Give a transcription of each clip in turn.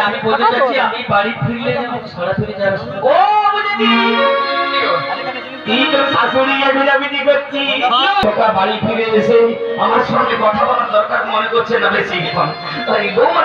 আমি মানে বলতে চাচ্ছি আমি বাড়ি ফিরলে সরাসরি যাবে ও ফিরে এসে আমার সঙ্গে কথা বলার দরকার মনে করছে না বেশি এখন। তাই বৌমা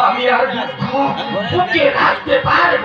আমি আর দুঃখ বুকে রাখতে পারব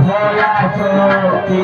অভয়া সতী